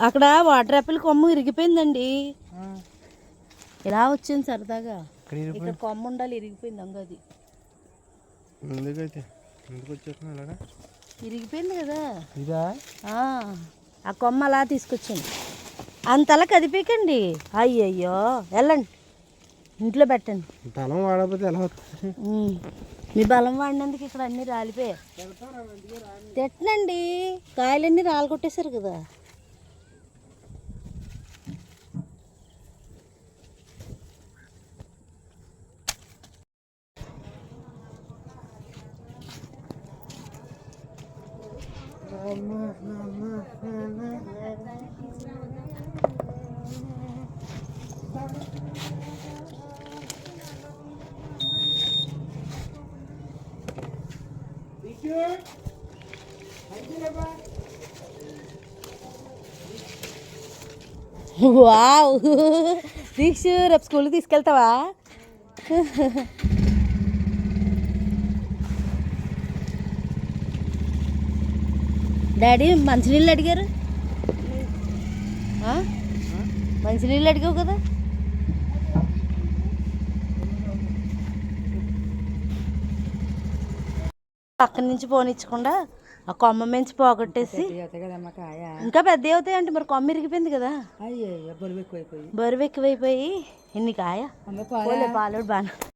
అక్కడ water Apple కొమ్మ ఇరిగిపోయిందండి. ఇలా వచ్చింది సరదాగా? ఇక్కడ కొమ్మ ఉండాలి ఇరిగిపోయింది అంగ అది. ఎందుకైతే? ఎందుకు వచ్చేస్తున్నా అలాగా? ఇరిగిపోయింది కదా? ఇదా? ఆ, కొమ్మ అలా తీసుకొచ్చాను. అంతలా కదిపేకండి అయ్యయ్యో వెళ్ళండి. ఇంట్లో పెట్టండి. బలం వాడకపోతే ఎలా వస్తుంది. మీ బలం వాడినందుకు ఇక్కడ అన్నీ రాలిపోయాయి. తిట్టనండి. కాయలన్నీ రాలగొట్టేశారు కదా. వావ్ దీక్ష రేపు స్కూల్కి తీసుకెళ్తావా? డాడీ మంచినీళ్ళు అడిగారు? మంచినీళ్ళు అడిగావు కదా? పక్కన నుంచి పోనిచ్చకుండా ఆ కొమ్మ మించి పోగొట్టేసి ఇంకా పెద్ద అవుతాయంటే మరి కొమ్మ ఇరిగిపోయింది కదా. బరువు ఎక్కువైపోయి. ఎన్ని కాయ? పోలే? పాలోడు బాగా